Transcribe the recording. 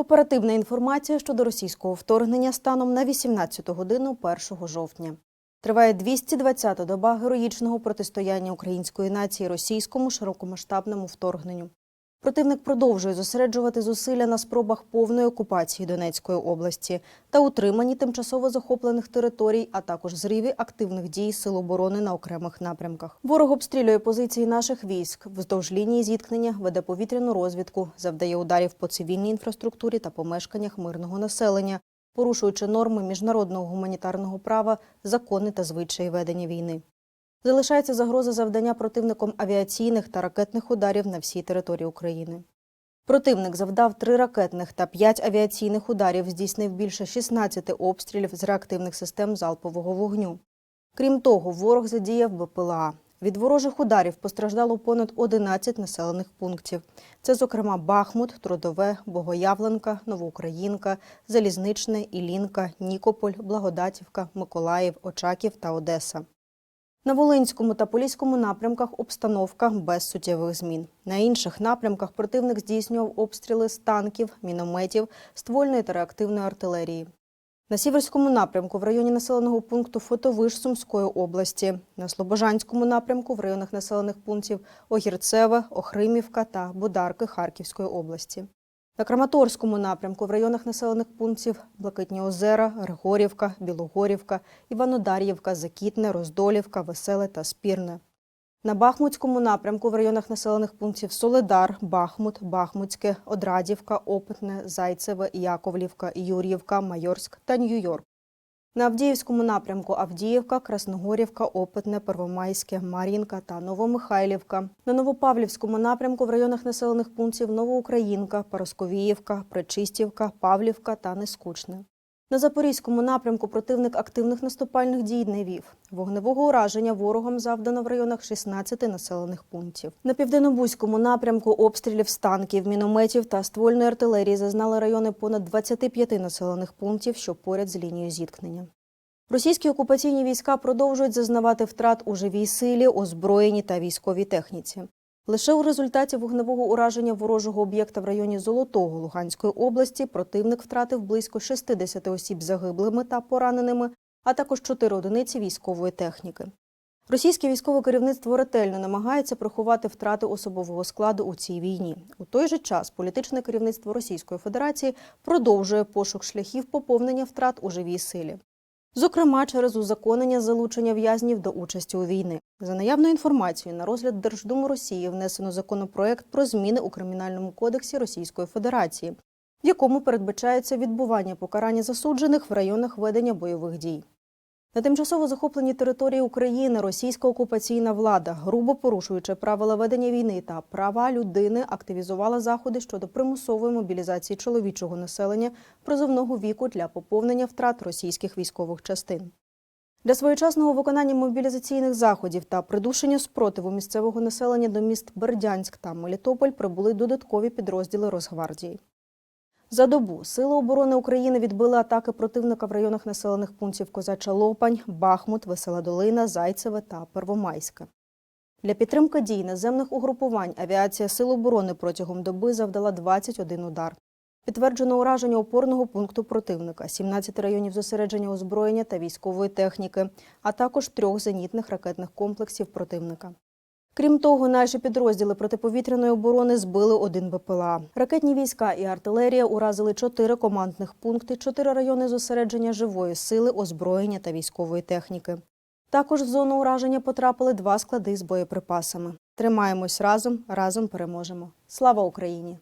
Оперативна інформація щодо російського вторгнення станом на 18 годину 1 жовтня. Триває 220-та доба героїчного протистояння української нації російському широкомасштабному вторгненню. Противник продовжує зосереджувати зусилля на спробах повної окупації Донецької області та утриманні тимчасово захоплених територій, а також зриві активних дій сил оборони на окремих напрямках. Ворог обстрілює позиції наших військ вздовж лінії зіткнення, веде повітряну розвідку, завдає ударів по цивільній інфраструктурі та помешканнях мирного населення, порушуючи норми міжнародного гуманітарного права, закони та звичаї ведення війни. Залишається загроза завдання противником авіаційних та ракетних ударів на всій території України. Противник завдав три ракетних та п'ять авіаційних ударів, здійснив більше 16 обстрілів з реактивних систем залпового вогню. Крім того, ворог задіяв БПЛА. Від ворожих ударів постраждало понад 11 населених пунктів. Це, зокрема, Бахмут, Трудове, Богоявленка, Новоукраїнка, Залізничне, Ілінка, Нікополь, Благодатівка, Миколаїв, Очаків та Одеса. На Волинському та Поліському напрямках обстановка без суттєвих змін. На інших напрямках противник здійснював обстріли з танків, мінометів, ствольної та реактивної артилерії. На Сіверському напрямку в районі населеного пункту Фотовиш Сумської області, на Слобожанському напрямку в районах населених пунктів Огірцеве, Охримівка та Бударки Харківської області. На Краматорському напрямку в районах населених пунктів Блакитні озера, Григорівка, Білогорівка, Іванодар'ївка, Закітне, Роздолівка, Веселе та Спірне. На Бахмутському напрямку в районах населених пунктів Соледар, Бахмут, Бахмутське, Одрадівка, Опитне, Зайцеве, Яковлівка, Юр'ївка, Майорськ та Нью-Йорк. На Авдіївському напрямку Авдіївка, Красногорівка, Опитне, Первомайське, Мар'їнка та Новомихайлівка. На Новопавлівському напрямку в районах населених пунктів Новоукраїнка, Паросковіївка, Пречистівка, Павлівка та Нескучне. На Запорізькому напрямку противник активних наступальних дій не вів. Вогневого ураження ворогом завдано в районах 16 населених пунктів. На південнобузькому напрямку обстрілів з танків, мінометів та ствольної артилерії зазнали райони понад 25 населених пунктів, що поряд з лінією зіткнення. Російські окупаційні війська продовжують зазнавати втрат у живій силі, озброєнні та військовій техніці. Лише у результаті вогневого ураження ворожого об'єкта в районі Золотого Луганської області противник втратив близько 60 осіб загиблими та пораненими, а також 4 одиниці військової техніки. Російське військове керівництво ретельно намагається приховати втрати особового складу у цій війні. У той же час політичне керівництво Російської Федерації продовжує пошук шляхів поповнення втрат у живій силі. Зокрема, через узаконення залучення в'язнів до участі у війни. За наявною інформацією, на розгляд Держдуму Росії внесено законопроект про зміни у кримінальному кодексі Російської Федерації, в якому передбачається відбування покарання засуджених в районах ведення бойових дій. На тимчасово захопленій території України російська окупаційна влада, грубо порушуючи правила ведення війни та права людини, активізувала заходи щодо примусової мобілізації чоловічого населення призовного віку для поповнення втрат російських військових частин. Для своєчасного виконання мобілізаційних заходів та придушення спротиву місцевого населення до міст Бердянськ та Мелітополь прибули додаткові підрозділи Росгвардії. За добу Сили оборони України відбили атаки противника в районах населених пунктів Козача Лопань, Бахмут, Весела Долина, Зайцеве та Первомайське. Для підтримки дій наземних угрупувань авіація Сил оборони протягом доби завдала 21 удар. Підтверджено ураження опорного пункту противника, 17 районів зосередження озброєння та військової техніки, а також трьох зенітних ракетних комплексів противника. Крім того, наші підрозділи протиповітряної оборони збили один БПЛА. Ракетні війська і артилерія уразили чотири командних пункти, чотири райони зосередження живої сили, озброєння та військової техніки. Також в зону ураження потрапили два склади з боєприпасами. Тримаємось разом, разом переможемо. Слава Україні!